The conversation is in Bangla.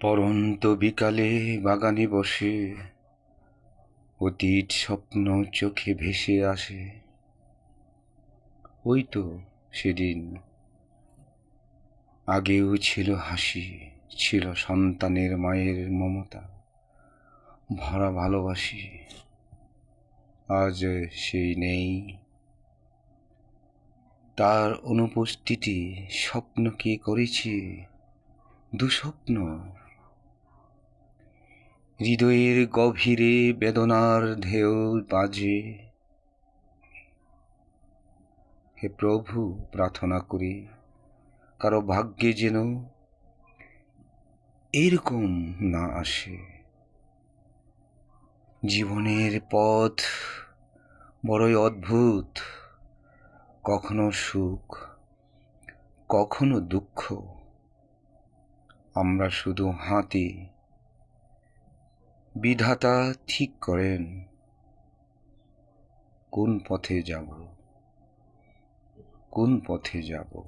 পরন্ত বিকালে বাগানে বসে, অতীত স্বপ্ন চোখে ভেসে আসে। ওই তো সেদিন। আগেও ছিল হাসি, ছিল সন্তানের মায়ের মমতা, ভরা ভালোবাসি। আজ সেই নেই। তার অনুপস্থিতি স্বপ্ন কি করেছি দুস্বপ্ন। হৃদয়ের গভীরে বেদনার ঢেউ বাজে। হে প্রভু, প্রার্থনা করি, কারও ভাগ্যে যেন এরকম না আসে। জীবনের পথ বড়ই অদ্ভুত, কখনো সুখ, কখনো দুঃখ। আমরা শুধু হাতি বিধাতা ঠিক করেন। কোন পথে যাব? কোন পথে যাব?